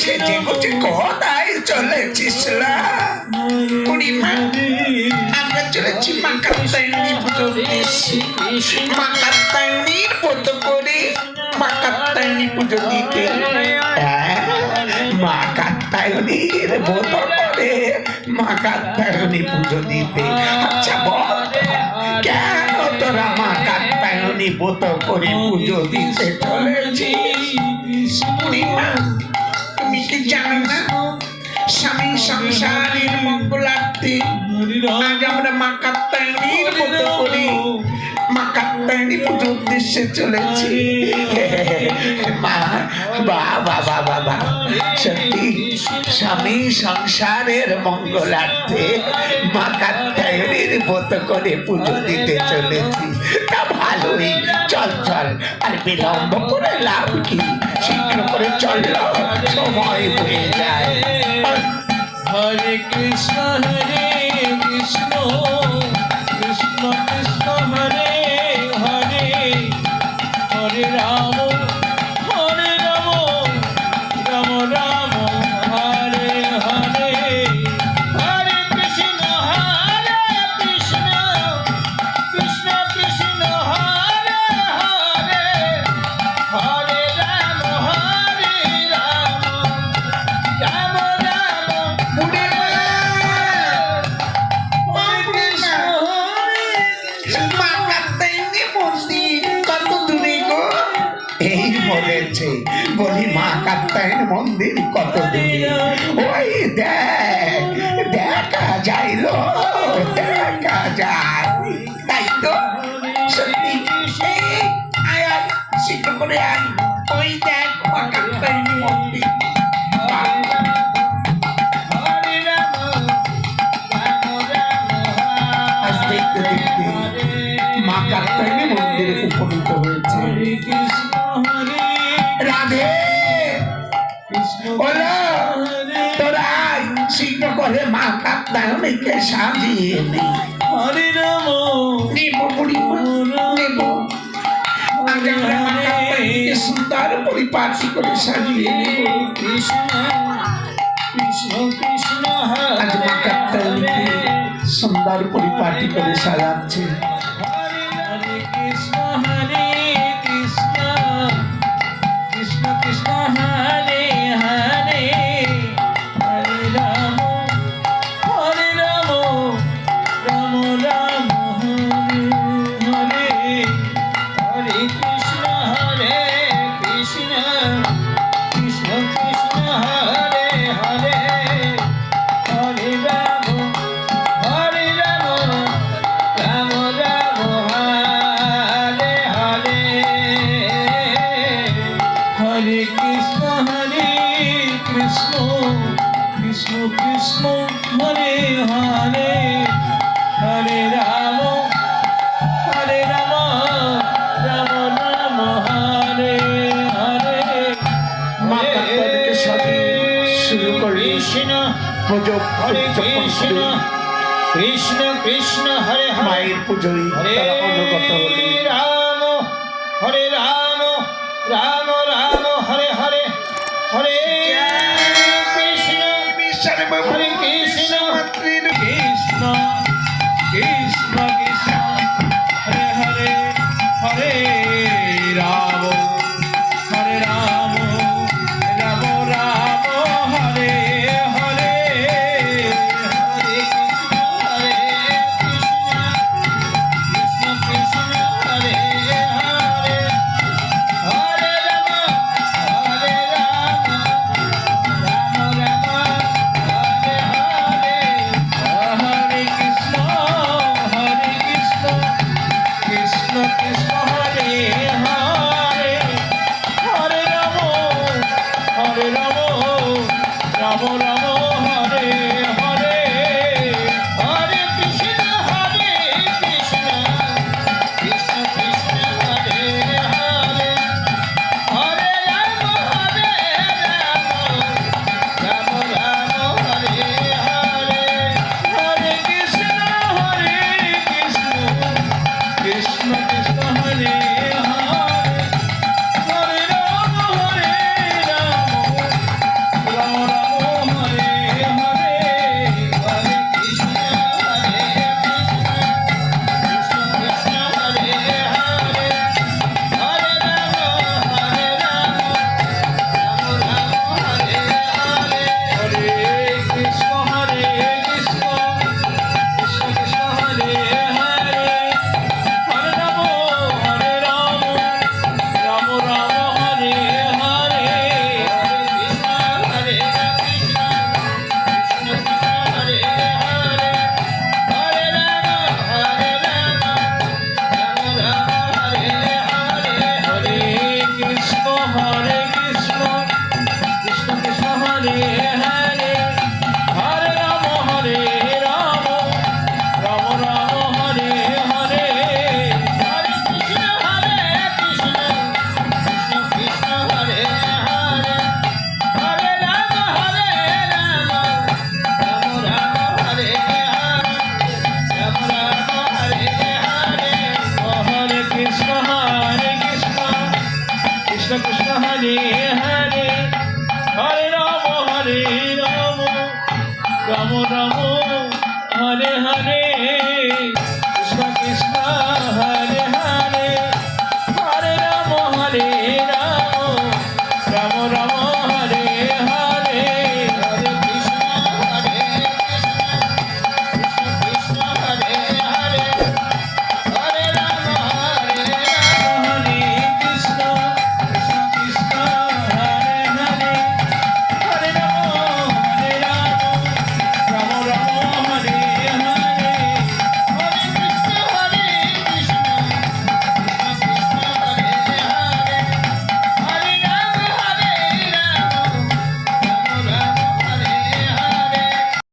সেজে গুজে কোথায় চলেছিস বুড়িমা আমরা চলেছি মা কাত্তায়নী পুজো মা কাত্তায়নীর মতো করে মা কাত্তায়নী পুজো দিতে। হ্যাঁ, মা কাত্তায়নীর মতো করে মা কাত্তায়নী পুজো দিতে। আচ্ছা বল কেন তোরা মা কাত্তায়নী মতো করে পুজো দিতে চলেছিস? বুড়িমা তুমি কি জানো না স্বামী সংসারের মঙ্গলার্থে আজ আমরা মা কাত্তায়নীর মতো করি। মা কাত্তায়নী পুজোর উদ্দেশ্যে চলেছি। মা বাবা বাবা বাবা সত্যি স্বামী সংসারের মঙ্গলার্থে মা কাত্তায়নীর মতো করে পুজো দিতে চলেছি। তা ভালোই চল চল আর বিলম্ব করে লাভ কি শীঘ্র করে চল সময় হয়ে যায়। হরে কৃষ্ণ, হরে মন্দির কত ওই দেখ, দেখা যাইল, দেখা যায় তাই তো সত্যি আয় আয় শীঘ্র করে আয় শীঘ্র করে মা সাজিয়ে নে হরে রাম। নেব বুড়ি মা, নেব। আজ আমরা মা কাত্তায়নীকে সুন্দর পরিপাটি করে সাজিয়ে নেব। কৃষ্ণ কৃষ্ণ কৃষ্ণ আজ মা সুন্দর পরিপাটি করে সাজাচ্ছে। কৃষ্ণ। পুজো কৃষ্ণ কৃষ্ণ কৃষ্ণ হরে মায়ের পুজোই হরে অনুগত হলেন Ramo Ramo